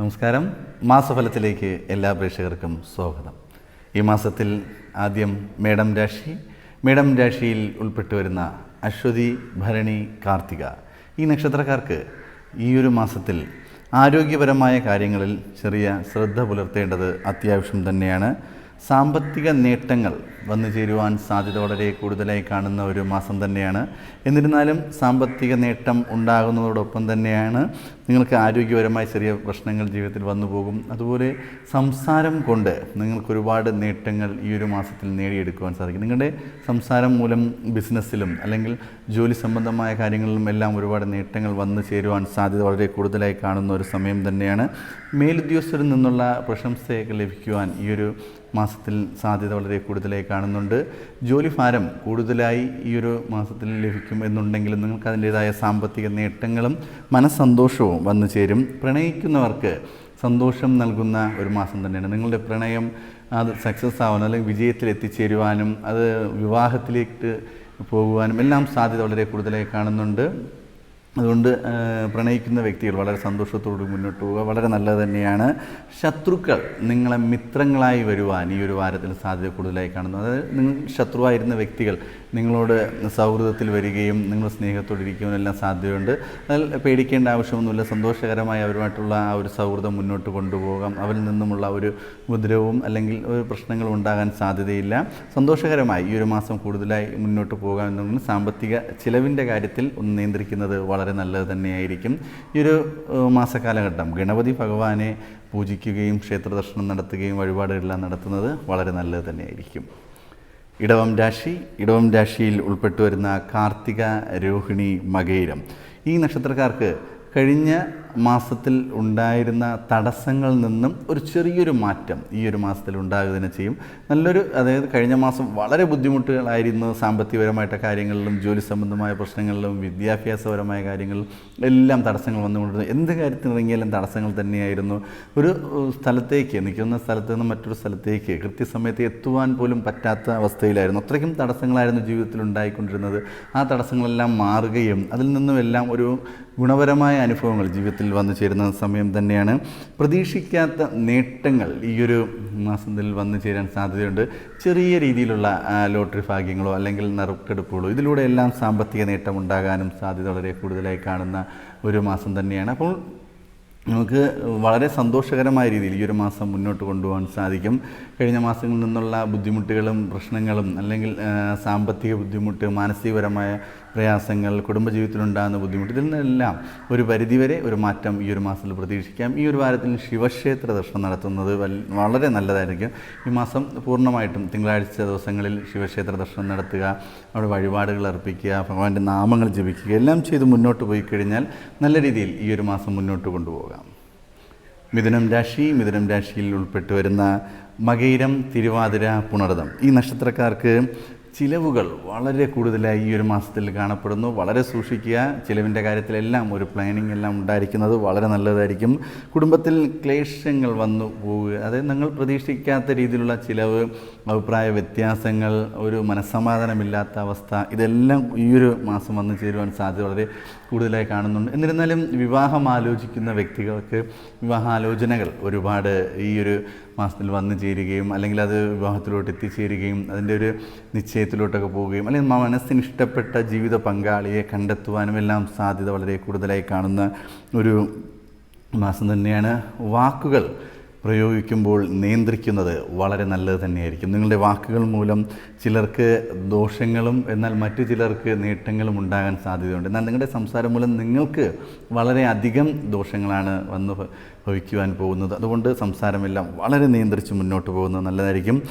നമസ്കാരം. മാസഫലത്തിലേക്ക് എല്ലാ പ്രേക്ഷകർക്കും സ്വാഗതം. ഈ മാസത്തിൽ ആദ്യം മേഡം രാശി. മേഡം രാശിയിൽ ഉൾപ്പെട്ടു വരുന്ന അശ്വതി ഭരണി കാർത്തിക ഈ നക്ഷത്രക്കാർക്ക് ഈ ഒരു മാസത്തിൽ ആരോഗ്യപരമായ കാര്യങ്ങളിൽ ചെറിയ ശ്രദ്ധ പുലർത്തേണ്ടത് അത്യാവശ്യം തന്നെയാണ്. സാമ്പത്തിക നേട്ടങ്ങൾ വന്നു ചേരുവാൻ സാധ്യത വളരെ കൂടുതലായി കാണുന്ന ഒരു മാസം തന്നെയാണ്. എന്നിരുന്നാലും സാമ്പത്തിക നേട്ടം ഉണ്ടാകുന്നതോടൊപ്പം തന്നെയാണ് നിങ്ങൾക്ക് ആരോഗ്യപരമായ ചെറിയ പ്രശ്നങ്ങൾ ജീവിതത്തിൽ വന്നു പോകും. അതുപോലെ സംസാരം കൊണ്ട് നിങ്ങൾക്ക് ഒരുപാട് നേട്ടങ്ങൾ ഈ ഒരു മാസത്തിൽ നേടിയെടുക്കുവാൻ സാധിക്കും. നിങ്ങളുടെ സംസാരം മൂലം ബിസിനസ്സിലും അല്ലെങ്കിൽ ജോലി സംബന്ധമായ കാര്യങ്ങളിലും എല്ലാം ഒരുപാട് നേട്ടങ്ങൾ വന്നു ചേരുവാൻ സാധ്യത വളരെ കൂടുതലായി കാണുന്ന ഒരു സമയം തന്നെയാണ്. മേലുദ്യോഗസ്ഥരിൽ നിന്നുള്ള പ്രശംസയൊക്കെ ലഭിക്കുവാൻ ഈ ഒരു മാസത്തിൽ സാധ്യത വളരെ കൂടുതലായി കാണുന്നുണ്ട്. ജോലി ഭാരം കൂടുതലായി ഈ ഒരു മാസത്തിൽ ലഭിക്കും എന്നുണ്ടെങ്കിലും നിങ്ങൾക്ക് അതിന്റേതായ സാമ്പത്തിക നേട്ടങ്ങളും മനസ്സന്തോഷവും വന്നു ചേരും. പ്രണയിക്കുന്നവർക്ക് സന്തോഷം നൽകുന്ന ഒരു മാസം തന്നെയാണ്. നിങ്ങളുടെ പ്രണയം അത് സക്സസ് ആവാനും അല്ലെങ്കിൽ വിജയത്തിൽ എത്തിച്ചേരുവാനും അത് വിവാഹത്തിലേക്ക് പോകുവാനും എല്ലാം സാധ്യത വളരെ കൂടുതലായി കാണുന്നുണ്ട്. അതുകൊണ്ട് പ്രണയിക്കുന്ന വ്യക്തികൾ വളരെ സന്തോഷത്തോട് മുന്നോട്ട് പോവുക. വളരെ നല്ലത് തന്നെയാണ്. ശത്രുക്കൾ നിങ്ങളെ മിത്രങ്ങളായി വരുവാൻ ഈ ഒരു വാരത്തിൽ സാധ്യത കൂടുതലായി കാണുന്നു. അതായത് നിങ്ങൾ ശത്രുവായിരുന്ന വ്യക്തികൾ നിങ്ങളോട് സൗഹൃദത്തിൽ വരികയും നിങ്ങൾ സ്നേഹത്തോടെ ഇരിക്കുവാനും എല്ലാം സാധ്യതയുണ്ട്. അതിൽ പേടിക്കേണ്ട ആവശ്യമൊന്നുമില്ല. സന്തോഷകരമായി അവരുമായിട്ടുള്ള ആ ഒരു സൗഹൃദം മുന്നോട്ട് കൊണ്ടുപോകാം. അവരിൽ നിന്നുമുള്ള ഒരു ഉപദ്രവവും അല്ലെങ്കിൽ ഒരു പ്രശ്നങ്ങളും ഉണ്ടാകാൻ സാധ്യതയില്ല. സന്തോഷകരമായി ഈ ഒരു മാസം കൂടുതലായി മുന്നോട്ട് പോകാം എന്നുണ്ടെങ്കിൽ സാമ്പത്തിക ചിലവിന്റെ കാര്യത്തിൽ ഒന്ന് നിയന്ത്രിക്കുന്നത് വളരെ നല്ലത് തന്നെയായിരിക്കും. ഈ ഒരു മാസക്കാലഘട്ടം ഗണപതി ഭഗവാനെ പൂജിക്കുകയും ക്ഷേത്രദർശനം നടത്തുകയും വഴിപാടുകളെല്ലാം നടത്തുന്നത് വളരെ നല്ലത് തന്നെയായിരിക്കും. ഇടവം രാശി ഇടവം രാശിയിൽ ഉൾപ്പെട്ടു വരുന്ന കാർത്തിക രോഹിണി മകയിരം ഈ നക്ഷത്രക്കാർക്ക് കഴിഞ്ഞ മാസത്തിൽ ഉണ്ടായിരുന്ന തടസ്സങ്ങളിൽ നിന്നും ഒരു ചെറിയൊരു മാറ്റം ഈ ഒരു മാസത്തിൽ ഉണ്ടാകുക തന്നെ ചെയ്യും. നല്ലൊരു അതായത് കഴിഞ്ഞ മാസം വളരെ ബുദ്ധിമുട്ടുകളായിരുന്നു സാമ്പത്തികപരമായിട്ട് കാര്യങ്ങളിലും ജോലി സംബന്ധമായ പ്രശ്നങ്ങളിലും വിദ്യാഭ്യാസപരമായ കാര്യങ്ങളിലും എല്ലാം തടസ്സങ്ങൾ വന്നുകൊണ്ടിരുന്നു. എന്ത് കാര്യത്തിനിറങ്ങിയാലും തടസ്സങ്ങൾ തന്നെയായിരുന്നു. ഒരു സ്ഥലത്തേക്ക് നിൽക്കുന്ന സ്ഥലത്ത് നിന്ന് മറ്റൊരു സ്ഥലത്തേക്ക് കൃത്യസമയത്ത് എത്തുവാൻ പോലും പറ്റാത്ത അവസ്ഥയിലായിരുന്നു. അത്രയ്ക്കും തടസ്സങ്ങളായിരുന്നു ജീവിതത്തിൽ ഉണ്ടായിക്കൊണ്ടിരുന്നത്. ആ തടസ്സങ്ങളെല്ലാം മാറുകയും അതിൽ നിന്നും എല്ലാം ഒരു ഗുണപരമായ അനുഭവങ്ങൾ ജീവിതത്തിൽ വന്നു ചേരുന്ന സമയം തന്നെയാണ്. പ്രതീക്ഷിക്കാത്ത നേട്ടങ്ങൾ ഈ ഒരു മാസത്തിൽ വന്നു ചേരാൻ സാധ്യതയുണ്ട്. ചെറിയ രീതിയിലുള്ള ലോട്ടറി ഭാഗ്യങ്ങളോ അല്ലെങ്കിൽ നറുക്കെടുപ്പുകളോ ഇതിലൂടെ എല്ലാം സാമ്പത്തിക നേട്ടം ഉണ്ടാകാനും സാധ്യത വളരെ കൂടുതലായി കാണുന്ന ഒരു മാസം തന്നെയാണ്. അപ്പോൾ നമുക്ക് വളരെ സന്തോഷകരമായ രീതിയിൽ ഈ ഒരു മാസം മുന്നോട്ട് കൊണ്ടുപോകാൻ സാധിക്കും. കഴിഞ്ഞ മാസങ്ങളിൽ നിന്നുള്ള ബുദ്ധിമുട്ടുകളും പ്രശ്നങ്ങളും അല്ലെങ്കിൽ സാമ്പത്തിക ബുദ്ധിമുട്ട് മാനസികപരമായ പ്രയാസങ്ങൾ കുടുംബജീവിതത്തിലുണ്ടാകുന്ന ബുദ്ധിമുട്ട് ഇതിൽ നിന്നെല്ലാം ഒരു പരിധിവരെ ഒരു മാറ്റം ഈ ഒരു മാസത്തിൽ പ്രതീക്ഷിക്കാം. ഈ ഒരു വാരത്തിൽ ശിവക്ഷേത്ര ദർശനം നടത്തുന്നത് വളരെ നല്ലതായിരിക്കും. ഈ മാസം പൂർണമായിട്ടും തിങ്കളാഴ്ച ദിവസങ്ങളിൽ ശിവക്ഷേത്ര ദർശനം നടത്തുക അവിടെ വഴിപാടുകൾ അർപ്പിക്കുക ഭഗവാന്റെ നാമങ്ങൾ ജപിക്കുക എല്ലാം ചെയ്ത് മുന്നോട്ട് പോയി കഴിഞ്ഞാൽ നല്ല രീതിയിൽ ഈ ഒരു മാസം മുന്നോട്ട് കൊണ്ടുപോകാം. മിഥുനം രാശി മിഥുനം രാശിയിൽ ഉൾപ്പെട്ടു വരുന്ന മകയിരം തിരുവാതിര പുണർതം ഈ നക്ഷത്രക്കാർക്ക് ചിലവുകൾ വളരെ കൂടുതലായി ഈ ഒരു മാസത്തിൽ കാണപ്പെടുന്നു. വളരെ സൂക്ഷിക്കുക. ചിലവിന്റെ കാര്യത്തിലെല്ലാം ഒരു പ്ലാനിങ് എല്ലാം ഉണ്ടായിരിക്കുന്നത് വളരെ നല്ലതായിരിക്കും. കുടുംബത്തിൽ ക്ലേശങ്ങൾ വന്നു പോവുക. അതായത് നിങ്ങൾ പ്രതീക്ഷിക്കാത്ത രീതിയിലുള്ള ചിലവ് അഭിപ്രായ വ്യത്യാസങ്ങൾ ഒരു മനസ്സമാധാനമില്ലാത്ത അവസ്ഥ ഇതെല്ലാം ഈ ഒരു മാസം വന്നു ചേരുവാൻ സാധ്യത വളരെ കൂടുതലായി കാണുന്നുണ്ട്. എന്നിരുന്നാലും വിവാഹം ആലോചിക്കുന്ന വ്യക്തികൾക്ക് വിവാഹാലോചനകൾ ഒരുപാട് ഈ ഒരു മാസത്തിൽ വന്നു ചേരുകയും അല്ലെങ്കിൽ അത് വിവാഹത്തിലോട്ട് എത്തിച്ചേരുകയും അതിന്റെ ഒരു നിശ്ചയത്തിലോട്ടൊക്കെ പോവുകയും അല്ലെങ്കിൽ മനസ്സിന് ഇഷ്ടപ്പെട്ട ജീവിത പങ്കാളിയെ കണ്ടെത്തുവാനും എല്ലാം സാധ്യത വളരെ കൂടുതലായി കാണുന്ന ഒരു മാസം തന്നെയാണ്. വാക്കുകൾ പ്രയോഗിക്കുമ്പോൾ നിയന്ത്രിക്കുന്നത് വളരെ നല്ലത് തന്നെയായിരിക്കും. നിങ്ങളുടെ വാക്കുകൾ മൂലം ചിലർക്ക് ദോഷങ്ങളും എന്നാൽ മറ്റു ചിലർക്ക് നേട്ടങ്ങളും ഉണ്ടാകാൻ സാധ്യതയുണ്ട്. എന്നാൽ നിങ്ങളുടെ സംസാരം മൂലം നിങ്ങൾക്ക് വളരെയധികം ദോഷങ്ങളാണ് വന്ന് ഭവിക്കുവാൻ പോകുന്നത്. അതുകൊണ്ട് സംസാരമെല്ലാം വളരെ നിയന്ത്രിച്ച് മുന്നോട്ട് പോകുന്നത് നല്ലതായിരിക്കും.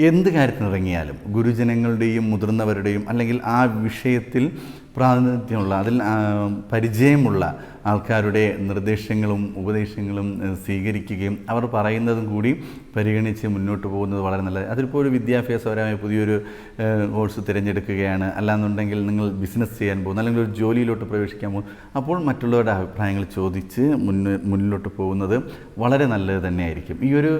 എന്ത് കാര്യത്തിനിറങ്ങിയാലും ഗുരുജനങ്ങളുടെയും മുതിർന്നവരുടെയും അല്ലെങ്കിൽ ആ വിഷയത്തിൽ പ്രാതിനിധ്യമുള്ള അതിൽ പരിചയമുള്ള ആൾക്കാരുടെ നിർദ്ദേശങ്ങളും ഉപദേശങ്ങളും സ്വീകരിക്കുകയും അവർ പറയുന്നതും കൂടി പരിഗണിച്ച് മുന്നോട്ട് പോകുന്നത് വളരെ നല്ലത്. അതിലിപ്പോൾ ഒരു വിദ്യാഭ്യാസപരമായ പുതിയൊരു കോഴ്സ് തിരഞ്ഞെടുക്കുകയാണ്. അല്ലാന്നുണ്ടെങ്കിൽ നിങ്ങൾ ബിസിനസ് ചെയ്യാൻ പോകുന്നു അല്ലെങ്കിൽ ഒരു ജോലിയിലോട്ട് പ്രവേശിക്കാൻ പോകുന്നു. അപ്പോൾ മറ്റുള്ളവരുടെ അഭിപ്രായങ്ങൾ ചോദിച്ച് മുന്ന് മുന്നിലോട്ട് പോകുന്നത് വളരെ നല്ലത് തന്നെയായിരിക്കും. ഈ ഒരു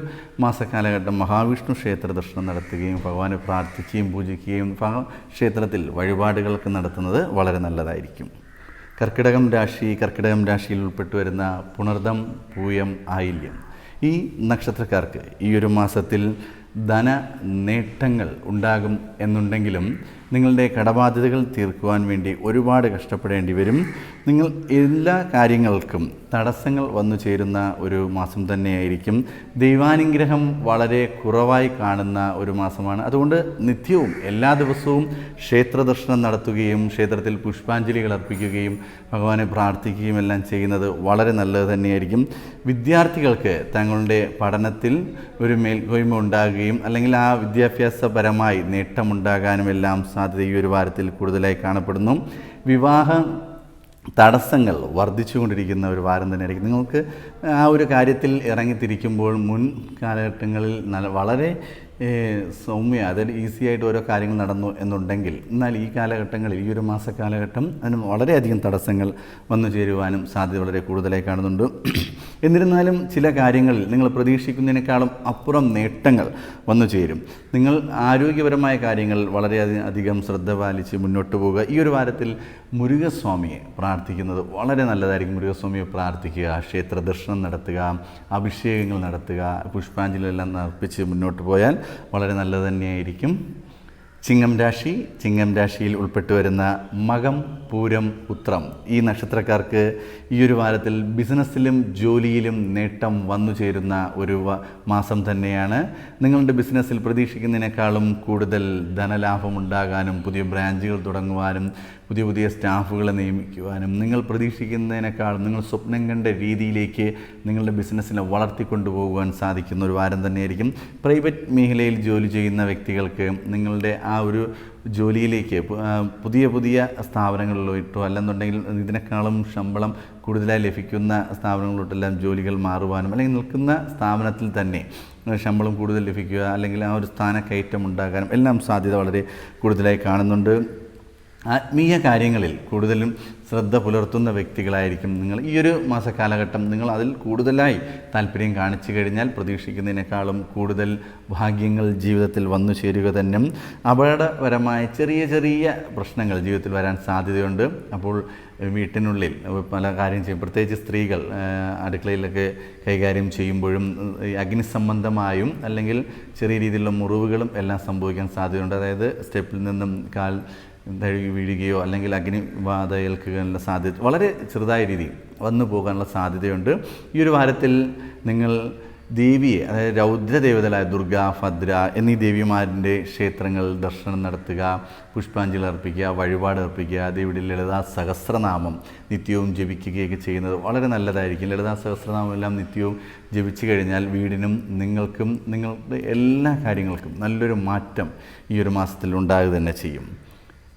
മാസക്കാലഘട്ടം മഹാവിഷ്ണു ക്ഷേത്ര ദർശനം നടത്തുകയും ഭഗവാനെ പ്രാർത്ഥിക്കുകയും പൂജിക്കുകയും ക്ഷേത്രത്തിൽ വഴിപാടുകളൊക്കെ നടത്തുന്നത് വളരെ നല്ലതായിരിക്കും. കർക്കിടകം രാശി കർക്കിടകം രാശിയിൽ ഉൾപ്പെട്ടു വരുന്ന പുണർദം പൂയം ആയില്യം. ഈ നക്ഷത്രക്കാർക്ക് ഈ ഒരു മാസത്തിൽ ധന നേട്ടങ്ങൾ ഉണ്ടാകും എന്നുണ്ടെങ്കിലും നിങ്ങളുടെ കടബാധ്യതകൾ തീർക്കുവാൻ വേണ്ടി ഒരുപാട് കഷ്ടപ്പെടേണ്ടി വരും. നിങ്ങൾ എല്ലാ കാര്യങ്ങൾക്കും തടസ്സങ്ങൾ വന്നു ചേരുന്ന ഒരു മാസം തന്നെയായിരിക്കും. ദൈവാനുഗ്രഹം വളരെ കുറവായി കാണുന്ന ഒരു മാസമാണ്. അതുകൊണ്ട് നിത്യവും എല്ലാ ദിവസവും ക്ഷേത്ര ദർശനം നടത്തുകയും ക്ഷേത്രത്തിൽ പുഷ്പാഞ്ജലികൾ അർപ്പിക്കുകയും ഭഗവാനെ പ്രാർത്ഥിക്കുകയും എല്ലാം ചെയ്യുന്നത് വളരെ നല്ലത് തന്നെയായിരിക്കും. വിദ്യാർത്ഥികൾക്ക് തങ്ങളുടെ പഠനത്തിൽ ഒരു മേൽക്കോയ്മ ഉണ്ടാകുകയും അല്ലെങ്കിൽ ആ വിദ്യാഭ്യാസപരമായി നേട്ടമുണ്ടാകാനും എല്ലാം സാധ്യത ഈ ഒരു വാരത്തിൽ കൂടുതലായി കാണപ്പെടുന്നു. വിവാഹ തടസ്സങ്ങൾ വർദ്ധിച്ചുകൊണ്ടിരിക്കുന്ന ഒരു വാരം തന്നെയായിരിക്കും. നിങ്ങൾക്ക് ആ ഒരു കാര്യത്തിൽ ഇറങ്ങിത്തിരിക്കുമ്പോൾ മുൻ കാലഘട്ടങ്ങളിൽ നല്ല വളരെ സൗമ്യ അതായത് ഈസി ആയിട്ട് ഓരോ കാര്യങ്ങൾ നടന്നു എന്നുണ്ടെങ്കിൽ എന്നാൽ ഈ കാലഘട്ടങ്ങളിൽ ഈ ഒരു മാസ കാലഘട്ടം അതിന് വളരെയധികം തടസ്സങ്ങൾ വന്നു ചേരുവാനും സാധ്യത വളരെ കൂടുതലായി കാണുന്നുണ്ട്. എന്നിരുന്നാലും ചില കാര്യങ്ങളിൽ നിങ്ങൾ പ്രതീക്ഷിക്കുന്നതിനേക്കാളും അപ്പുറം നേട്ടങ്ങൾ വന്നു ചേരും. നിങ്ങൾ ആരോഗ്യപരമായ കാര്യങ്ങൾ വളരെ അധികം ശ്രദ്ധ പാലിച്ച് മുന്നോട്ട് പോവുക. ഈ ഒരു വാരത്തിൽ മുരുകസ്വാമിയെ പ്രാർത്ഥിക്കുന്നത് വളരെ നല്ലതായിരിക്കും. മുരുകസ്വാമിയെ പ്രാർത്ഥിക്കുക ക്ഷേത്ര ദർശനം നടത്തുക അഭിഷേകങ്ങൾ നടത്തുക പുഷ്പാഞ്ജലി എല്ലാം അർപ്പിച്ച് മുന്നോട്ട് പോയാൽ വളരെ നല്ലത് തന്നെയായിരിക്കും. ചിങ്ങം രാശി ചിങ്ങം രാശിയിൽ ഉൾപ്പെട്ടു വരുന്ന മകം പൂരം ഉത്രം. ഈ നക്ഷത്രക്കാർക്ക് ഈ ഒരു വാരത്തിൽ ബിസിനസ്സിലും ജോലിയിലും നേട്ടം വന്നു ചേരുന്ന ഒരു മാസം തന്നെയാണ്. നിങ്ങളുടെ ബിസിനസ്സിൽ പ്രതീക്ഷിക്കുന്നതിനേക്കാളും കൂടുതൽ ധനലാഭം ഉണ്ടാകാനും പുതിയ ബ്രാഞ്ചുകൾ തുടങ്ങുവാനും പുതിയ പുതിയ സ്റ്റാഫുകളെ നിയമിക്കുവാനും നിങ്ങൾ പ്രതീക്ഷിക്കുന്നതിനേക്കാളും നിങ്ങൾ സ്വപ്നം കണ്ട രീതിയിലേക്ക് നിങ്ങളുടെ ബിസിനസ്സിനെ വളർത്തിക്കൊണ്ടുപോകുവാൻ സാധിക്കുന്ന ഒരു വാരം തന്നെയായിരിക്കും. പ്രൈവറ്റ് മേഖലയിൽ ജോലി ചെയ്യുന്ന വ്യക്തികൾക്ക് നിങ്ങളുടെ ആ ഒരു ജോലിയിലേക്ക് പുതിയ പുതിയ സ്ഥാപനങ്ങളിലോട്ടോ അല്ലെന്നുണ്ടെങ്കിൽ ഇതിനേക്കാളും ശമ്പളം കൂടുതലായി ലഭിക്കുന്ന സ്ഥാപനങ്ങളിലോട്ടെല്ലാം ജോലികൾ മാറുവാനും അല്ലെങ്കിൽ നിൽക്കുന്ന സ്ഥാപനത്തിൽ തന്നെ ശമ്പളം കൂടുതൽ ലഭിക്കുക അല്ലെങ്കിൽ ആ ഒരു സ്ഥാനക്കയറ്റം ഉണ്ടാകാനും എല്ലാം സാധ്യത വളരെ കൂടുതലായി കാണുന്നുണ്ട്. ആത്മീയ കാര്യങ്ങളിൽ കൂടുതലും ശ്രദ്ധ പുലർത്തുന്ന വ്യക്തികളായിരിക്കും നിങ്ങൾ. ഈ ഒരു മാസക്കാലഘട്ടം നിങ്ങൾ അതിൽ കൂടുതലായി താല്പര്യം കാണിച്ചു കഴിഞ്ഞാൽ പ്രതീക്ഷിക്കുന്നതിനേക്കാളും കൂടുതൽ ഭാഗ്യങ്ങൾ ജീവിതത്തിൽ വന്നു ചേരുക തന്നെ. അപകടപരമായ ചെറിയ ചെറിയ പ്രശ്നങ്ങൾ ജീവിതത്തിൽ വരാൻ സാധ്യതയുണ്ട്. അപ്പോൾ വീട്ടിനുള്ളിൽ പല കാര്യം ചെയ്യും. പ്രത്യേകിച്ച് സ്ത്രീകൾ അടുക്കളയിലൊക്കെ കൈകാര്യം ചെയ്യുമ്പോഴും അഗ്നി സംബന്ധമായും അല്ലെങ്കിൽ ചെറിയ രീതിയിലുള്ള മുറിവുകളും എല്ലാം സംഭവിക്കാൻ സാധ്യതയുണ്ട്. അതായത് സ്റ്റെപ്പിൽ നിന്നും കാൽ തഴുകി വീഴുകയോ അല്ലെങ്കിൽ അഗ്നിബാധ ഏൽക്കാനുള്ള സാധ്യത വളരെ ചെറുതായ രീതിയിൽ വന്നു പോകാനുള്ള സാധ്യതയുണ്ട്. ഈ ഒരു വാരത്തിൽ നിങ്ങൾ ദേവിയെ അതായത് രൗദ്രദേവതകളായ ദുർഗ ഭദ്ര എന്നീ ദേവിമാരിന്റെ ക്ഷേത്രങ്ങൾ ദർശനം നടത്തുക പുഷ്പാഞ്ജലി അർപ്പിക്കുക വഴിപാട് അർപ്പിക്കുക ദേവിയുടെ ലളിതാ സഹസ്രനാമം നിത്യവും ജപിക്കുകയൊക്കെ ചെയ്യുന്നത് വളരെ നല്ലതായിരിക്കും. ലളിതാ സഹസ്രനാമം എല്ലാം നിത്യവും ജപിച്ചു കഴിഞ്ഞാൽ വീടിനും നിങ്ങൾക്കും നിങ്ങളുടെ എല്ലാ കാര്യങ്ങൾക്കും നല്ലൊരു മാറ്റം ഈ ഒരു മാസത്തിൽ ഉണ്ടാകുക തന്നെ ചെയ്യും.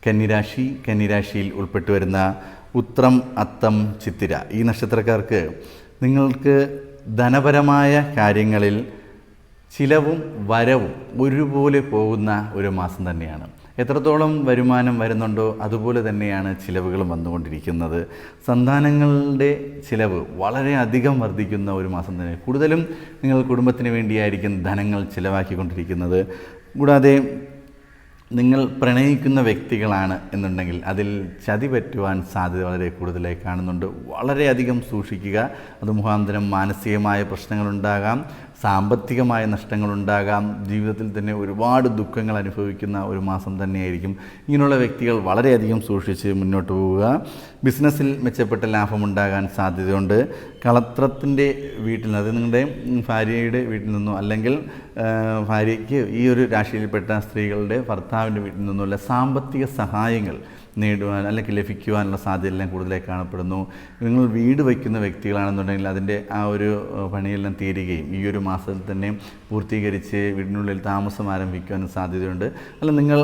കന്നിരാശി കന്നിരാശിയിൽ ഉൾപ്പെട്ടു വരുന്ന ഉത്രം അത്തം ചിത്തിര ഈ നക്ഷത്രക്കാർക്ക് നിങ്ങൾക്ക് ധനപരമായ കാര്യങ്ങളിൽ ചിലവും വരവും ഒരുപോലെ പോകുന്ന ഒരു മാസം തന്നെയാണ്. എത്രത്തോളം വരുമാനം വരുന്നുണ്ടോ അതുപോലെ തന്നെയാണ് ചിലവുകളും വന്നുകൊണ്ടിരിക്കുന്നത്. സന്താനങ്ങളുടെ ചിലവ് വളരെയധികം വർദ്ധിക്കുന്ന ഒരു മാസം തന്നെ. കൂടുതലും നിങ്ങൾ കുടുംബത്തിന് വേണ്ടിയായിരിക്കും ധനങ്ങൾ ചിലവാക്കിക്കൊണ്ടിരിക്കുന്നത്. കൂടാതെ നിങ്ങൾ പ്രണയിക്കുന്ന വ്യക്തികളാണ് എന്നുണ്ടെങ്കിൽ അതിൽ ചതി പറ്റുവാൻ സാധ്യത വളരെ കൂടുതലായി കാണുന്നുണ്ട്. വളരെയധികം സൂക്ഷിക്കുക. അത് മുഖാന്തരം മാനസികമായ പ്രശ്നങ്ങളുണ്ടാകാം സാമ്പത്തികമായ നഷ്ടങ്ങളുണ്ടാകാം. ജീവിതത്തിൽ തന്നെ ഒരുപാട് ദുഃഖങ്ങൾ അനുഭവിക്കുന്ന ഒരു മാസം തന്നെയായിരിക്കും. ഇങ്ങനെയുള്ള വ്യക്തികൾ വളരെയധികം സൂക്ഷിച്ച് മുന്നോട്ട് പോവുക. ബിസിനസ്സിൽ മെച്ചപ്പെട്ട ലാഭമുണ്ടാകാൻ സാധ്യതയുണ്ട്. കളത്രത്തിന്റെ വീട്ടിൽ നിന്ന് അത് നിങ്ങളുടെ ഭാര്യയുടെ വീട്ടിൽ നിന്നോ അല്ലെങ്കിൽ ഭാര്യയ്ക്ക് ഈ ഒരു രാശിയിൽപ്പെട്ട സ്ത്രീകളുടെ ഭർത്താവിന്റെ വീട്ടിൽ നിന്നുള്ള സാമ്പത്തിക സഹായങ്ങൾ നേടുവാൻ അല്ലെങ്കിൽ ലഭിക്കുവാനുള്ള സാധ്യതയെല്ലാം കൂടുതലായി കാണപ്പെടുന്നു. നിങ്ങൾ വീട് വയ്ക്കുന്ന വ്യക്തികളാണെന്നുണ്ടെങ്കിൽ അതിന്റെ ആ ഒരു പണിയെല്ലാം തീരുകയും ഈ ഒരു മാസത്തിൽ തന്നെ പൂർത്തീകരിച്ച് വീടിനുള്ളിൽ താമസം ആരംഭിക്കുവാനും സാധ്യതയുണ്ട്. അല്ല നിങ്ങൾ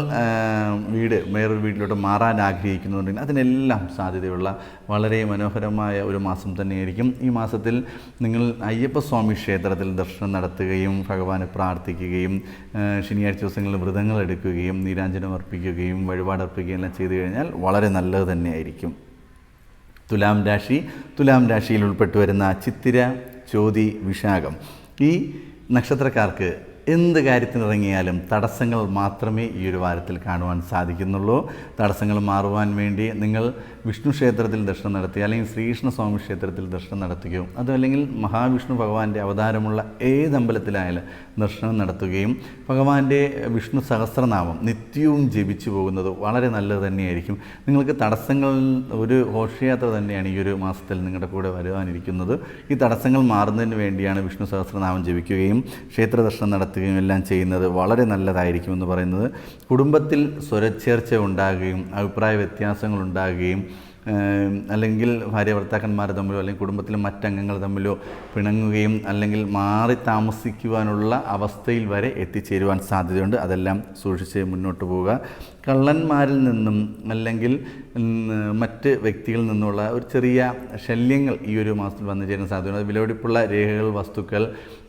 വീട് വേറൊരു വീട്ടിലോട്ട് മാറാൻ ആഗ്രഹിക്കുന്നുണ്ടെങ്കിൽ അതിനെല്ലാം സാധ്യതയുള്ള വളരെ മനോഹരമായ ഒരു മാസം തന്നെയായിരിക്കും. ഈ മാസത്തിൽ നിങ്ങൾ അയ്യപ്പസ്വാമി ക്ഷേത്രത്തിൽ ദർശനം നടത്തുകയും ഭഗവാനെ പ്രാർത്ഥിക്കുകയും ശനിയാഴ്ച ദിവസങ്ങളിൽ വ്രതങ്ങൾ എടുക്കുകയും നീരാഞ്ജനം അർപ്പിക്കുകയും വഴിപാടർപ്പിക്കുകയും എല്ലാം ചെയ്തു കഴിഞ്ഞാൽ വളരെ നല്ലത് തന്നെയായിരിക്കും. തുലാം രാശി തുലാം രാശിയിൽ ഉൾപ്പെട്ടു വരുന്ന ചിത്തിര ചോതി വിശാഖം. ഈ നക്ഷത്രക്കാർക്ക് എന്ത് കാര്യത്തിനിറങ്ങിയാലും തടസ്സങ്ങൾ മാത്രമേ ഈ ഒരു വാരത്തിൽ കാണുവാൻ സാധിക്കുന്നുള്ളൂ. തടസ്സങ്ങൾ മാറുവാൻ വേണ്ടി നിങ്ങൾ വിഷ്ണു ക്ഷേത്രത്തിൽ ദർശനം നടത്തി അല്ലെങ്കിൽ ശ്രീകൃഷ്ണ സ്വാമി ക്ഷേത്രത്തിൽ ദർശനം നടത്തുകയോ അതല്ലെങ്കിൽ മഹാവിഷ്ണു ഭഗവാന്റെ അവതാരമുള്ള ഏത് അമ്പലത്തിലായാലും ദർശനം നടത്തുകയും ഭഗവാന്റെ വിഷ്ണു സഹസ്രനാമം നിത്യവും ജപിച്ചു പോകുന്നത് വളരെ നല്ലത് തന്നെയായിരിക്കും. നിങ്ങൾക്ക് തടസ്സങ്ങൾ ഒരു ഘോഷയാത്ര തന്നെയാണ് ഈ ഒരു മാസത്തിൽ നിങ്ങളുടെ കൂടെ വരുവാനിരിക്കുന്നത്. ഈ തടസ്സങ്ങൾ മാറുന്നതിന് വേണ്ടിയാണ് വിഷ്ണു സഹസ്രനാമം ജപിക്കുകയും ക്ഷേത്ര ദർശനം നടത്തുകയും എല്ലാം ചെയ്യുന്നത് വളരെ നല്ലതായിരിക്കും എന്ന് പറയുന്നത്. കുടുംബത്തിൽ സ്വരച്ചേർച്ച ഉണ്ടാകുകയും അഭിപ്രായ വ്യത്യാസങ്ങൾ ഉണ്ടാകുകയും അല്ലെങ്കിൽ ഭാര്യ ഭർത്താക്കന്മാർ തമ്മിലോ അല്ലെങ്കിൽ കുടുംബത്തിലെ മറ്റംഗങ്ങൾ തമ്മിലോ പിണങ്ങുകയും അല്ലെങ്കിൽ മാറി താമസിക്കുവാനുള്ള അവസ്ഥയിൽ വരെ എത്തിച്ചേരുവാൻ സാധ്യതയുണ്ട്. അതെല്ലാം സൂക്ഷിച്ച് മുന്നോട്ട് പോവുക. കള്ളന്മാരിൽ നിന്നും അല്ലെങ്കിൽ മറ്റ് വ്യക്തികളിൽ നിന്നുള്ള ഒരു ചെറിയ ശല്യങ്ങൾ ഈ ഒരു മാസത്തിൽ വന്നു ചേരുന്ന സാധ്യതയുണ്ട്. വിലപിടിപ്പുള്ള രേഖകൾ വസ്തുക്കൾ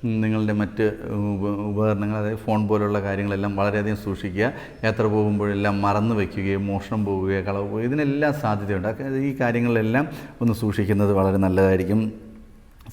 നിങ്ങളുടെ മറ്റ് ഉപ- ഉപകരണങ്ങൾ അതായത് ഫോൺ പോലുള്ള കാര്യങ്ങളെല്ലാം വളരെയധികം സൂക്ഷിക്കുക. യാത്ര പോകുമ്പോഴെല്ലാം മറന്നു വയ്ക്കുകയും മോഷണം പോവുകയോ കളവ് പോവുകയോ ഇതിനെല്ലാം സാധ്യതയുണ്ട്. ഈ കാര്യങ്ങളെല്ലാം ഒന്ന് സൂക്ഷിക്കുന്നത് വളരെ നല്ലതായിരിക്കും.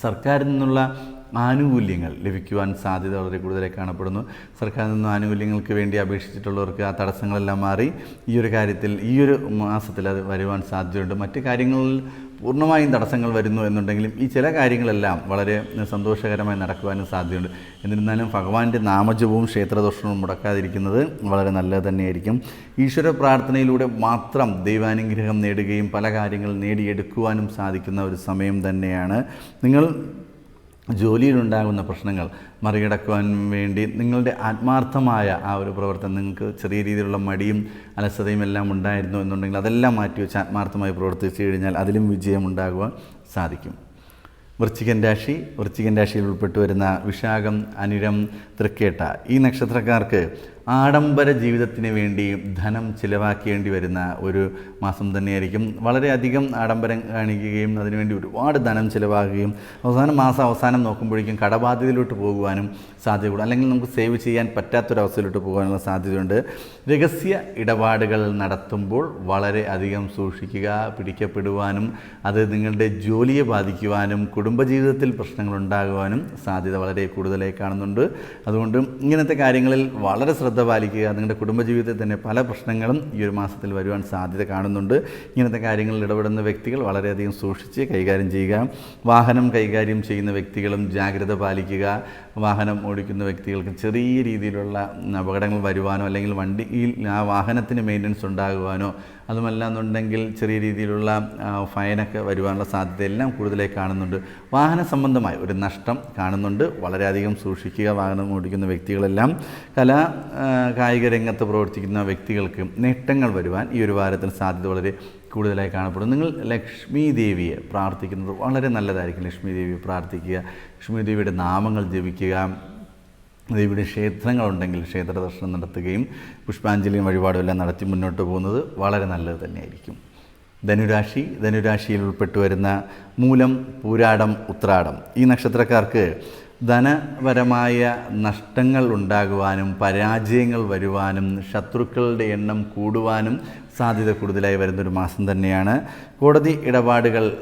സർക്കാരിൽ നിന്നുള്ള ആനുകൂല്യങ്ങൾ ലഭിക്കുവാൻ സാധ്യത വളരെ കൂടുതലായി കാണപ്പെടുന്നു. സർക്കാരിൽ നിന്നും ആനുകൂല്യങ്ങൾക്ക് വേണ്ടി അപേക്ഷിച്ചിട്ടുള്ളവർക്ക് ആ തടസ്സങ്ങളെല്ലാം മാറി. ഈ ഒരു കാര്യത്തിൽ ഈ ഒരു മാസത്തിൽ അത് വരുവാൻ സാധ്യതയുണ്ട്. മറ്റ് കാര്യങ്ങളിൽ പൂർണമായും തടസ്സങ്ങൾ വരുന്നു എന്നുണ്ടെങ്കിലും ഈ ചില കാര്യങ്ങളെല്ലാം വളരെ സന്തോഷകരമായി നടക്കുവാനും സാധ്യതയുണ്ട്. എന്നിരുന്നാലും ഭഗവാന്റെ നാമജപവും ക്ഷേത്രദോഷവും മുടക്കാതിരിക്കുന്നത് വളരെ നല്ലത് തന്നെയായിരിക്കും. ഈശ്വര പ്രാർത്ഥനയിലൂടെ മാത്രം ദൈവാനുഗ്രഹം നേടുകയും പല കാര്യങ്ങൾ നേടിയെടുക്കുവാനും സാധിക്കുന്ന ഒരു സമയം തന്നെയാണ്. നിങ്ങൾ ജോലിയിലുണ്ടാകുന്ന പ്രശ്നങ്ങൾ മറികടക്കുവാൻ വേണ്ടി നിങ്ങളുടെ ആത്മാർത്ഥമായ ആ ഒരു പ്രവർത്തനം നിങ്ങൾക്ക് ചെറിയ രീതിയിലുള്ള മടിയും അലസതയും എല്ലാം ഉണ്ടായിരുന്നു എന്നുണ്ടെങ്കിൽ അതെല്ലാം മാറ്റി വെച്ച് ആത്മാർത്ഥമായി പ്രവർത്തിച്ചു കഴിഞ്ഞാൽ അതിലും വിജയം ഉണ്ടാകുവാൻ സാധിക്കും. വൃശ്ചികൻ രാശി വൃശ്ചികൻ രാശിയിൽ ഉൾപ്പെട്ടു വരുന്ന വിശാഖം അനിരം തൃക്കേട്ട ഈ നക്ഷത്രക്കാർക്ക് ആഡംബര ജീവിതത്തിന് വേണ്ടി ധനം ചിലവാക്കേണ്ടി വരുന്ന ഒരു മാസം തന്നെയായിരിക്കും. വളരെയധികം ആഡംബരം കാണിക്കുകയും അതിനുവേണ്ടി ഒരുപാട് ധനം ചിലവാക്കുകയും അവസാനം മാസം അവസാനം നോക്കുമ്പോഴേക്കും കടബാധ്യതയിലോട്ട് പോകുവാനും സാധ്യതയുണ്ട് അല്ലെങ്കിൽ നമുക്ക് സേവ് ചെയ്യാൻ പറ്റാത്തൊരവസ്ഥയിലോട്ട് പോകാനുള്ള സാധ്യതയുണ്ട്. രഹസ്യ ഇടപാടുകൾ നടത്തുമ്പോൾ വളരെ അധികം സൂക്ഷിക്കുക പിടിക്കപ്പെടുവാനും അത് നിങ്ങളുടെ ജോലിയെ ബാധിക്കുവാനും കുടുംബജീവിതത്തിൽ പ്രശ്നങ്ങൾ ഉണ്ടാകുവാനും സാധ്യത വളരെ കൂടുതലായി കാണുന്നുണ്ട്. അതുകൊണ്ട് ഇങ്ങനത്തെ കാര്യങ്ങളിൽ വളരെ ശ്രദ്ധ പാലിക്കുക നിങ്ങളുടെ കുടുംബജീവിതത്തിൽ തന്നെ പല പ്രശ്നങ്ങളും ഈ ഒരു മാസത്തിൽ വരുവാൻ സാധ്യത കാണുന്നുണ്ട്. ഇങ്ങനത്തെ കാര്യങ്ങളിൽ ഇടപെടുന്ന വ്യക്തികൾ വളരെയധികം സൂക്ഷിച്ച് കൈകാര്യം ചെയ്യുക. വാഹനം കൈകാര്യം ചെയ്യുന്ന വ്യക്തികളും ജാഗ്രത പാലിക്കുക. വാഹനം ഓടിക്കുന്ന വ്യക്തികൾക്ക് ചെറിയ രീതിയിലുള്ള അപകടങ്ങൾ വരുവാനോ അല്ലെങ്കിൽ വണ്ടിയിൽ ആ വാഹനത്തിന് മെയിന്റനൻസ് ഉണ്ടാകുവാനോ അതുമല്ല എന്നുണ്ടെങ്കിൽ ചെറിയ രീതിയിലുള്ള ഫൈനൊക്കെ വരുവാനുള്ള സാധ്യതയെല്ലാം കൂടുതലായി കാണുന്നുണ്ട്. വാഹന സംബന്ധമായി ഒരു നഷ്ടം കാണുന്നുണ്ട്. വളരെയധികം സൂക്ഷിക്കുക വാഹനം ഓടിക്കുന്ന വ്യക്തികളെല്ലാം. കലാ കായിക രംഗത്ത് പ്രവർത്തിക്കുന്ന വ്യക്തികൾക്ക് നേട്ടങ്ങൾ വരുവാൻ ഈ ഒരു വാരത്തിന് സാധ്യത വളരെ കൂടുതലായി കാണപ്പെടും നിങ്ങൾ ലക്ഷ്മി ദേവിയെ പ്രാർത്ഥിക്കുന്നത് വളരെ നല്ലതായിരിക്കും. ലക്ഷ്മി ദേവിയെ പ്രാർത്ഥിക്കുക. ലക്ഷ്മി ദേവിയുടെ നാമങ്ങൾ ജപിക്കുക. ദേവിയുടെ ക്ഷേത്രങ്ങളുണ്ടെങ്കിൽ ക്ഷേത്ര ദർശനം നടത്തുകയും പുഷ്പാഞ്ജലിയും വഴിപാടും എല്ലാം നടത്തി മുന്നോട്ട് പോകുന്നത് വളരെ നല്ലത് തന്നെയായിരിക്കും. ധനുരാശി ധനുരാശിയിൽ ഉൾപ്പെട്ടു വരുന്ന മൂലം പൂരാടം ഉത്രാടം. ഈ നക്ഷത്രക്കാർക്ക് ധനപരമായ നഷ്ടങ്ങൾ ഉണ്ടാകുവാനും പരാജയങ്ങൾ വരുവാനും ശത്രുക്കളുടെ എണ്ണം കൂടുവാനും സാധ്യത കൂടുതലായി വരുന്നൊരു മാസം തന്നെയാണ്. കോടതി ഇടപാടുകൾ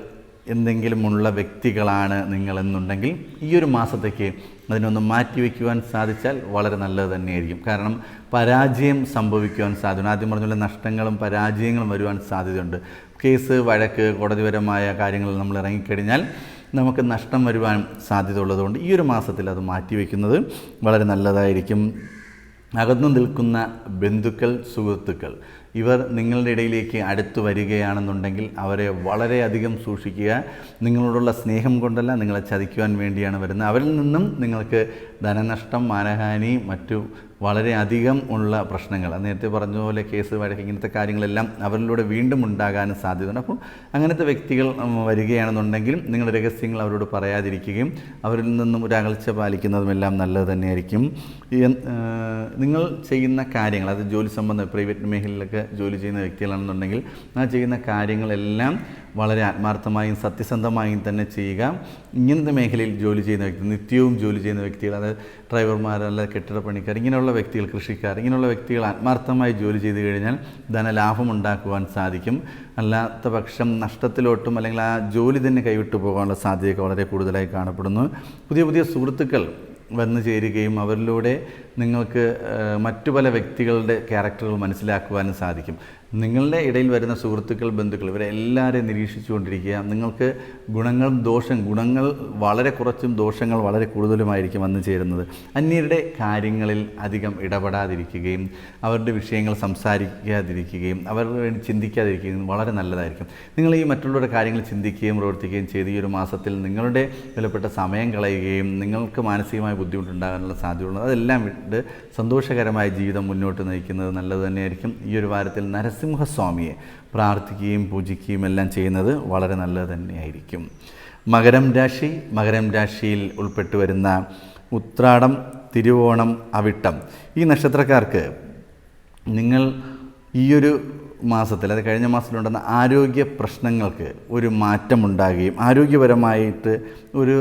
എന്തെങ്കിലുമുള്ള വ്യക്തികളാണ് നിങ്ങളെന്നുണ്ടെങ്കിൽ ഈ ഒരു മാസത്തേക്ക് അതിനൊന്ന് മാറ്റിവെക്കുവാൻ സാധിച്ചാൽ വളരെ നല്ലത് തന്നെയായിരിക്കും. കാരണം പരാജയം സംഭവിക്കുവാൻ സാധ്യത ആദ്യം പറഞ്ഞുള്ള നഷ്ടങ്ങളും പരാജയങ്ങളും വരുവാൻ സാധ്യതയുണ്ട്. കേസ് വഴക്ക് കോടതിപരമായ കാര്യങ്ങൾ നമ്മൾ ഇറങ്ങിക്കഴിഞ്ഞാൽ നമുക്ക് നഷ്ടം വരുവാൻ സാധ്യത ഉള്ളതുകൊണ്ട് ഈ ഒരു മാസത്തിൽ അത് മാറ്റിവെക്കുന്നത് വളരെ നല്ലതായിരിക്കും. അകന്നു നിൽക്കുന്ന ബന്ധുക്കൾ സുഹൃത്തുക്കൾ ഇവർ നിങ്ങളുടെ ഇടയിലേക്ക് അടുത്തു വരികയാണെന്നുണ്ടെങ്കിൽ അവരെ വളരെയധികം സൂക്ഷിക്കുക. നിങ്ങളോടുള്ള സ്നേഹം കൊണ്ടല്ല നിങ്ങളെ ചതിക്കുവാൻ വേണ്ടിയാണ് വരുന്നത്. അവരിൽ നിന്നും നിങ്ങൾക്ക് ധനനഷ്ടം മാനഹാനി മറ്റു വളരെയധികം ഉള്ള പ്രശ്നങ്ങൾ. നേരത്തെ പറഞ്ഞ പോലെ കേസ് വഴക്ക് ഇങ്ങനത്തെ കാര്യങ്ങളെല്ലാം അവരിലൂടെ വീണ്ടും ഉണ്ടാകാനും സാധ്യതയുണ്ട്. അപ്പോൾ അങ്ങനത്തെ വ്യക്തികൾ വരികയാണെന്നുണ്ടെങ്കിലും നിങ്ങളുടെ രഹസ്യങ്ങൾ അവരോട് പറയാതിരിക്കുകയും അവരിൽ നിന്നും ഒരു അകൽച്ച പാലിക്കുന്നതുമെല്ലാം നല്ലത് തന്നെയായിരിക്കും. നിങ്ങൾ ചെയ്യുന്ന കാര്യങ്ങൾ അത് ജോലി സംബന്ധം പ്രൈവറ്റ് മേഖലയിലൊക്കെ ജോലി ചെയ്യുന്ന വ്യക്തികളാണെന്നുണ്ടെങ്കിൽ ആ ചെയ്യുന്ന കാര്യങ്ങളെല്ലാം വളരെ ആത്മാർത്ഥമായും സത്യസന്ധമായും തന്നെ ചെയ്യുക. ഇങ്ങനത്തെ മേഖലയിൽ ജോലി ചെയ്യുന്ന വ്യക്തി നിത്യവും ജോലി ചെയ്യുന്ന വ്യക്തികൾ അത് ഡ്രൈവർമാർ അല്ല കെട്ടിടപ്പണിക്കാർ ഇങ്ങനെയുള്ള വ്യക്തികൾ കൃഷിക്കാർ ഇങ്ങനെയുള്ള വ്യക്തികൾ ആത്മാർത്ഥമായി ജോലി ചെയ്തു കഴിഞ്ഞാൽ ധനലാഭം ഉണ്ടാക്കുവാൻ സാധിക്കും. അല്ലാത്ത പക്ഷം നഷ്ടത്തിലോട്ടും അല്ലെങ്കിൽ ആ ജോലി തന്നെ കൈവിട്ടു പോകാനുള്ള സാധ്യതയൊക്കെ വളരെ കൂടുതലായി കാണപ്പെടുന്നു. പുതിയ പുതിയ സുഹൃത്തുക്കൾ വന്നു ചേരുകയും അവരിലൂടെ നിങ്ങൾക്ക് മറ്റു പല വ്യക്തികളുടെ ക്യാരക്ടറുകൾ മനസ്സിലാക്കുവാനും സാധിക്കും. നിങ്ങളുടെ ഇടയിൽ വരുന്ന സുഹൃത്തുക്കൾ ബന്ധുക്കൾ ഇവരെ എല്ലാവരെയും നിരീക്ഷിച്ചുകൊണ്ടിരിക്കുക. നിങ്ങൾക്ക് ഗുണങ്ങളും ദോഷം ഗുണങ്ങൾ വളരെ കുറച്ചും ദോഷങ്ങൾ വളരെ കൂടുതലുമായിരിക്കും വന്നു ചേരുന്നത്. അന്യരുടെ കാര്യങ്ങളിൽ അധികം ഇടപെടാതിരിക്കുകയും അവരുടെ വിഷയങ്ങൾ സംസാരിക്കാതിരിക്കുകയും അവരുടെ വേണ്ടി ചിന്തിക്കാതിരിക്കുകയും വളരെ നല്ലതായിരിക്കും. നിങ്ങൾ ഈ മറ്റുള്ളവരുടെ കാര്യങ്ങൾ ചിന്തിക്കുകയും പ്രവർത്തിക്കുകയും ചെയ്ത് ഈ ഒരു മാസത്തിൽ നിങ്ങളുടെ വിലപ്പെട്ട സമയം കളയുകയും നിങ്ങൾക്ക് മാനസികമായ ബുദ്ധിമുട്ടുണ്ടാകാനുള്ള സാധ്യതയുള്ളത് അതെല്ലാം വിട്ട് സന്തോഷകരമായ ജീവിതം മുന്നോട്ട് നയിക്കുന്നത് നല്ലത് തന്നെയായിരിക്കും. ഈ ഒരു വാരത്തിൽ നരസിംഹസ്വാമിയെ പ്രാർത്ഥിക്കുകയും പൂജിക്കുകയും എല്ലാം ചെയ്യുന്നത് വളരെ നല്ലത് തന്നെയായിരിക്കും. മകരം രാശി മകരം രാശിയിൽ ഉൾപ്പെട്ടു വരുന്ന ഉത്രാടം തിരുവോണം അവിട്ടം ഈ നക്ഷത്രക്കാർക്ക് നിങ്ങൾ ഈയൊരു മാസത്തിൽ അത് കഴിഞ്ഞ മാസത്തിലുണ്ടെന്ന ആരോഗ്യ പ്രശ്നങ്ങൾക്ക് ഒരു മാറ്റമുണ്ടാകുകയും ആരോഗ്യപരമായിട്ട് ഒരു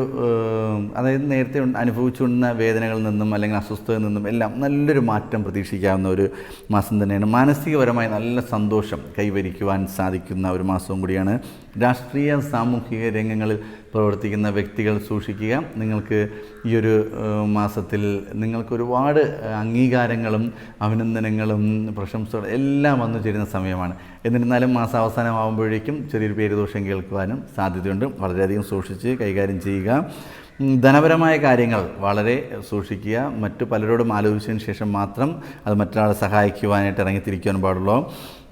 അതായത് നേരത്തെ അനുഭവിച്ചുകൊണ്ടിരുന്ന വേദനകളിൽ നിന്നും അല്ലെങ്കിൽ അസ്വസ്ഥതയിൽ നിന്നും എല്ലാം നല്ലൊരു മാറ്റം പ്രതീക്ഷിക്കാവുന്ന ഒരു മാസം തന്നെയാണ്. മാനസികപരമായി നല്ല സന്തോഷം കൈവരിക്കുവാൻ സാധിക്കുന്ന ഒരു മാസവും കൂടിയാണ്. രാഷ്ട്രീയ സാമൂഹിക രംഗങ്ങളിൽ പ്രവർത്തിക്കുന്ന വ്യക്തികൾ സൂക്ഷിക്കുക. നിങ്ങൾക്ക് ഈ ഒരു മാസത്തിൽ നിങ്ങൾക്ക് ഒരുപാട് അംഗീകാരങ്ങളും അഭിനന്ദനങ്ങളും പ്രശംസകളും എല്ലാം വന്നു ചേരുന്ന സമയമാണ്. എന്നിരുന്നാലും മാസാവസാനമാകുമ്പോഴേക്കും ചെറിയൊരു പേരുദോഷം കേൾക്കുവാനും സാധ്യതയുണ്ട്. വളരെയധികം സൂക്ഷിച്ച് കൈകാര്യം ചെയ്യുക. ധനപരമായ കാര്യങ്ങൾ വളരെ സൂക്ഷിക്കുക. മറ്റു പലരോടും ആലോചിച്ചതിന് ശേഷം മാത്രം അത് മറ്റൊരാളെ സഹായിക്കുവാനായിട്ട് ഇറങ്ങിത്തിരിക്കുവാൻ പാടുള്ളൂ.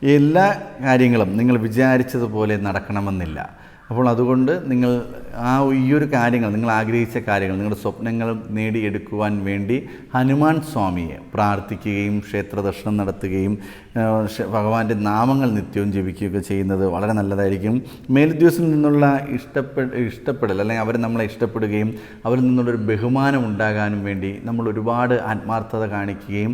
എല്ലാ കാര്യങ്ങളും നിങ്ങൾ വിചാരിച്ചതുപോലെ നടക്കണമെന്നില്ല. അപ്പോൾ അതുകൊണ്ട് നിങ്ങൾ ആ ഈ ഒരു കാര്യങ്ങൾ നിങ്ങൾ ആഗ്രഹിച്ച കാര്യങ്ങൾ നിങ്ങളുടെ സ്വപ്നങ്ങൾ നേടിയെടുക്കുവാൻ വേണ്ടി ഹനുമാൻ സ്വാമിയെ പ്രാർത്ഥിക്കുകയും ക്ഷേത്ര ദർശനം നടത്തുകയും ഭഗവാന്റെ നാമങ്ങൾ നിത്യവും ജപിക്കുകയൊക്കെ ചെയ്യുന്നത് വളരെ നല്ലതായിരിക്കും. മേലുദ്യോഗസ്ഥനിൽ നിന്നുള്ള ഇഷ്ടപ്പെട ഇഷ്ടപ്പെടൽ അല്ലെങ്കിൽ അവർ നമ്മളെ ഇഷ്ടപ്പെടുകയും അവരിൽ നിന്നുള്ളൊരു ബഹുമാനം ഉണ്ടാകാനും വേണ്ടി നമ്മൾ ഒരുപാട് ആത്മാർത്ഥത കാണിക്കുകയും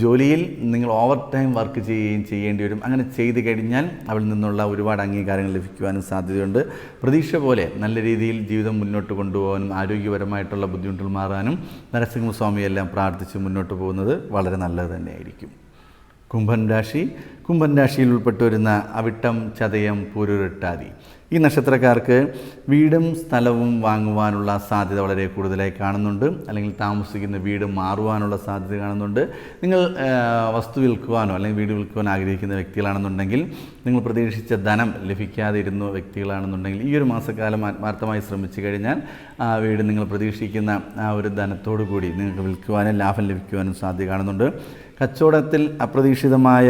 ജോലിയിൽ നിങ്ങൾ ഓവർ ടൈം വർക്ക് ചെയ്യുകയും ചെയ്യേണ്ടി വരും. അങ്ങനെ ചെയ്തു കഴിഞ്ഞാൽ അവരിൽ നിന്നുള്ള ഒരുപാട് അംഗീകാരങ്ങൾ ലഭിക്കുവാനും സാധ്യതയുണ്ട്. പ്രതീക്ഷ പോലെ നല്ല രീതിയിൽ ജീവിതം മുന്നോട്ട് കൊണ്ടുപോകാനും ആരോഗ്യപരമായിട്ടുള്ള ബുദ്ധിമുട്ടുകൾ മാറാനും നരസിംഹസ്വാമിയെല്ലാം പ്രാർത്ഥിച്ച് മുന്നോട്ട് പോകുന്നത് വളരെ നല്ലത് തന്നെയായിരിക്കും. കുംഭൻ രാശി കുംഭൻ രാശിയിൽ ഉൾപ്പെട്ടു വരുന്ന അവിട്ടം ചതയം പൂരുരട്ടാതി. ഈ നക്ഷത്രക്കാർക്ക് വീടും സ്ഥലവും വാങ്ങുവാനുള്ള സാധ്യത വളരെ കൂടുതലായി കാണുന്നുണ്ട്. അല്ലെങ്കിൽ താമസിക്കുന്ന വീട് മാറുവാനുള്ള സാധ്യത കാണുന്നുണ്ട്. നിങ്ങൾ വസ്തു വിൽക്കുവാനോ അല്ലെങ്കിൽ വീട് വിൽക്കുവാനോ ആഗ്രഹിക്കുന്ന വ്യക്തികളാണെന്നുണ്ടെങ്കിൽ നിങ്ങൾ പ്രതീക്ഷിച്ച ധനം ലഭിക്കാതെ ഇരുന്ന വ്യക്തികളാണെന്നുണ്ടെങ്കിൽ ഈ ഒരു മാസക്കാലം ആത്മാർത്ഥമായി ശ്രമിച്ചു കഴിഞ്ഞാൽ ആ വീട് നിങ്ങൾ പ്രതീക്ഷിക്കുന്ന ആ ഒരു ധനത്തോടു കൂടി നിങ്ങൾക്ക് വിൽക്കുവാനും ലാഭം ലഭിക്കുവാനും സാധ്യത കാണുന്നുണ്ട്. കച്ചവടത്തിൽ അപ്രതീക്ഷിതമായ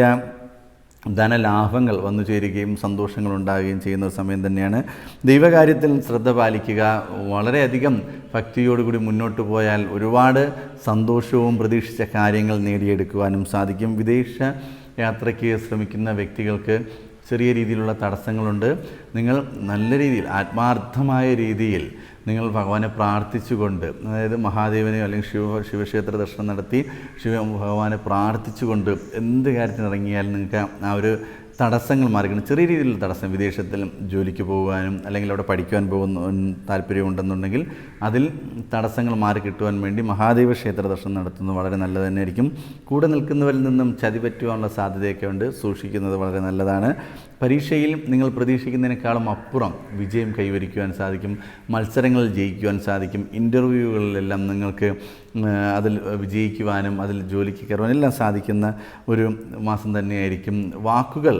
ധനലാഭങ്ങൾ വന്നു ചേരുകയും സന്തോഷങ്ങൾ ഉണ്ടാകുകയും ചെയ്യുന്ന ഒരു സമയം തന്നെയാണ്. ദൈവകാര്യത്തിൽ ശ്രദ്ധ പാലിക്കുക വളരെയധികം ഭക്തിയോടുകൂടി മുന്നോട്ട് പോയാൽ ഒരുപാട് സന്തോഷവും പ്രതീക്ഷിച്ച കാര്യങ്ങൾ നേടിയെടുക്കുവാനും സാധിക്കും. വിദേശ യാത്രയ്ക്ക് ശ്രമിക്കുന്ന വ്യക്തികൾക്ക് ചെറിയ രീതിയിലുള്ള തടസ്സങ്ങളുണ്ട്. നിങ്ങൾ നല്ല രീതിയിൽ ആത്മാർത്ഥമായ രീതിയിൽ നിങ്ങൾ ഭഗവാനെ പ്രാർത്ഥിച്ചുകൊണ്ട് അതായത് മഹാദേവനെയോ അല്ലെങ്കിൽ ശിവ ശിവക്ഷേത്ര ദർശനം നടത്തി ശിവ ഭഗവാനെ പ്രാർത്ഥിച്ചുകൊണ്ട് എന്ത് കാര്യത്തിന് ഇറങ്ങിയാലും നിങ്ങൾക്ക് ആ ഒരു തടസ്സങ്ങൾ മാറിക്കണം ചെറിയ രീതിയിലുള്ള തടസ്സം വിദേശത്തിൽ ജോലിക്ക് പോകുവാനും അല്ലെങ്കിൽ അവിടെ പഠിക്കുവാൻ പോകുന്ന താല്പര്യമുണ്ടെന്നുണ്ടെങ്കിൽ അതിൽ തടസ്സങ്ങൾ മാറി കിട്ടുവാൻ വേണ്ടി മഹാദേവ ക്ഷേത്ര ദർശനം നടത്തുന്നത് വളരെ നല്ലത് തന്നെയായിരിക്കും. കൂടെ നിൽക്കുന്നവരിൽ നിന്നും ചതി പറ്റുവാനുള്ള സാധ്യതയൊക്കെ ഉണ്ട്. സൂക്ഷിക്കുന്നത് വളരെ നല്ലതാണ്. പരീക്ഷയിൽ നിങ്ങൾ പ്രതീക്ഷിക്കുന്നതിനേക്കാളും അപ്പുറം വിജയം കൈവരിക്കുവാൻ സാധിക്കും മത്സരങ്ങളിൽ ജയിക്കുവാൻ സാധിക്കും ഇന്റർവ്യൂകളിലെല്ലാം നിങ്ങൾക്ക് അതിൽ വിജയിക്കുവാനും അതിൽ ജോലിക്ക് കയറുവാനും എല്ലാം സാധിക്കുന്ന ഒരു മാസം തന്നെയായിരിക്കും. വാക്കുകൾ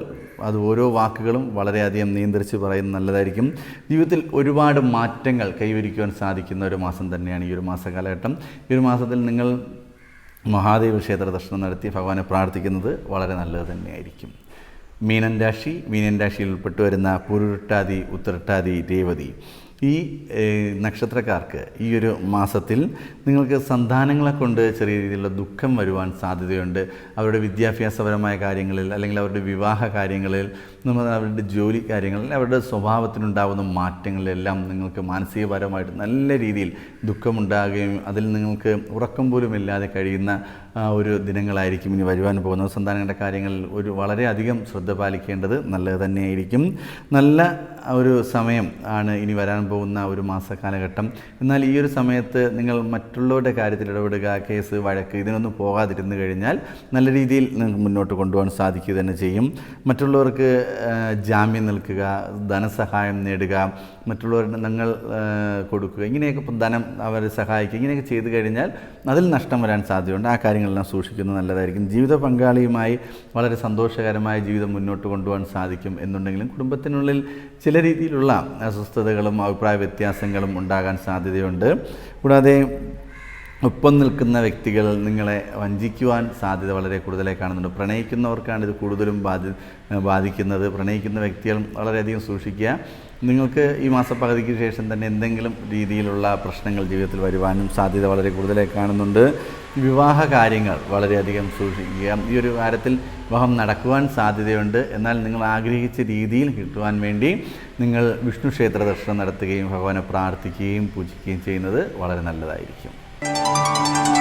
അത് ഓരോ വാക്കുകളും വളരെയധികം നിയന്ത്രിച്ച് പറയുന്നത് നല്ലതായിരിക്കും. ജീവിതത്തിൽ ഒരുപാട് മാറ്റങ്ങൾ കൈവരിക്കുവാൻ സാധിക്കുന്ന ഒരു മാസം തന്നെയാണ് ഈ ഒരു മാസകാലഘട്ടം. ഈ ഒരു മാസത്തിൽ നിങ്ങൾ മഹാദേവ ക്ഷേത്ര ദർശനം നടത്തി ഭഗവാനെ പ്രാർത്ഥിക്കുന്നത് വളരെ നല്ലത് തന്നെയായിരിക്കും. മീനൻ രാശി മീനൻ രാശിയിൽ ഉൾപ്പെട്ടു വരുന്ന ഉത്തരട്ടാതി രേവതി. ഈ നക്ഷത്രക്കാർക്ക് ഈ ഒരു മാസത്തിൽ നിങ്ങൾക്ക് സന്താനങ്ങളെ കൊണ്ട് ചെറിയ രീതിയിലുള്ള ദുഃഖം വരുവാൻ സാധ്യതയുണ്ട്. അവരുടെ വിദ്യാഭ്യാസപരമായ കാര്യങ്ങളിൽ അല്ലെങ്കിൽ അവരുടെ വിവാഹ കാര്യങ്ങളിൽ നമ്മൾ അവരുടെ ജോലി കാര്യങ്ങളിൽ അവരുടെ സ്വഭാവത്തിനുണ്ടാകുന്ന മാറ്റങ്ങളിലെല്ലാം നിങ്ങൾക്ക് മാനസികപരമായിട്ട് നല്ല രീതിയിൽ ദുഃഖമുണ്ടാകുകയും അതിൽ നിങ്ങൾക്ക് ഉറക്കം പോലും ഇല്ലാതെ കഴിയുന്ന ഒരു ദിനങ്ങളായിരിക്കും ഇനി വരുവാൻ പോകുന്നത്. സന്താനങ്ങളുടെ കാര്യങ്ങളിൽ ഒരു വളരെയധികം ശ്രദ്ധ പാലിക്കേണ്ടത് നല്ലത് തന്നെയായിരിക്കും. നല്ല ഒരു സമയം ആണ് ഇനി വരാൻ പോകുന്ന ഒരു മാസ കാലഘട്ടം. എന്നാൽ ഈ ഒരു സമയത്ത് നിങ്ങൾ മറ്റുള്ളവരുടെ കാര്യത്തിൽ ഇടപെടുക കേസ് വഴക്ക് ഇതിനൊന്നും പോകാതിരുന്നു കഴിഞ്ഞാൽ നല്ല രീതിയിൽ നിങ്ങൾക്ക് മുന്നോട്ട് കൊണ്ടുപോകാൻ സാധിക്കുക തന്നെ ചെയ്യും. മറ്റുള്ളവർക്ക് ജാമ്യം നിൽക്കുക ധനസഹായം നേടുക മറ്റുള്ളവരുടെ നിങ്ങൾ കൊടുക്കുക ഇങ്ങനെയൊക്കെ ധനം അവരെ സഹായിക്കുക ഇങ്ങനെയൊക്കെ ചെയ്തു കഴിഞ്ഞാൽ അതിൽ നഷ്ടം വരാൻ സാധ്യതയുണ്ട്. ആ കാര്യങ്ങളെല്ലാം സൂക്ഷിക്കുന്നത് നല്ലതായിരിക്കും. ജീവിത പങ്കാളിയുമായി വളരെ സന്തോഷകരമായ ജീവിതം മുന്നോട്ട് കൊണ്ടുപോകാൻ സാധിക്കും എന്നുണ്ടെങ്കിലും കുടുംബത്തിനുള്ളിൽ ചില രീതിയിലുള്ള അസ്വസ്ഥതകളും അഭിപ്രായ വ്യത്യാസങ്ങളും ഉണ്ടാകാൻ സാധ്യതയുണ്ട്. കൂടാതെ ഒപ്പം നിൽക്കുന്ന വ്യക്തികൾ നിങ്ങളെ വഞ്ചിക്കുവാൻ സാധ്യത വളരെ കൂടുതലായി കാണുന്നുണ്ട്. പ്രണയിക്കുന്നവർക്കാണ് ഇത് കൂടുതലും ബാധി ബാധിക്കുന്നത്. പ്രണയിക്കുന്ന വ്യക്തികൾ വളരെയധികം സൂക്ഷിക്കുക. നിങ്ങൾക്ക് ഈ മാസപ്പകുതിക്ക് ശേഷം തന്നെ എന്തെങ്കിലും രീതിയിലുള്ള പ്രശ്നങ്ങൾ ജീവിതത്തിൽ വരുവാനും സാധ്യത വളരെ കൂടുതലായി കാണുന്നുണ്ട്. വിവാഹ കാര്യങ്ങൾ വളരെയധികം സൂക്ഷിക്കുക. ഈ ഒരു കാര്യത്തിൽ വിവാഹം നടക്കുവാൻ സാധ്യതയുണ്ട്. എന്നാൽ നിങ്ങൾ ആഗ്രഹിച്ച രീതിയിൽ കിട്ടുവാൻ വേണ്ടി നിങ്ങൾ വിഷ്ണു ക്ഷേത്ര ദർശനം നടത്തുകയും ഭഗവാനെ പ്രാർത്ഥിക്കുകയും പൂജിക്കുകയും ചെയ്യുന്നത് വളരെ നല്ലതായിരിക്കും. Música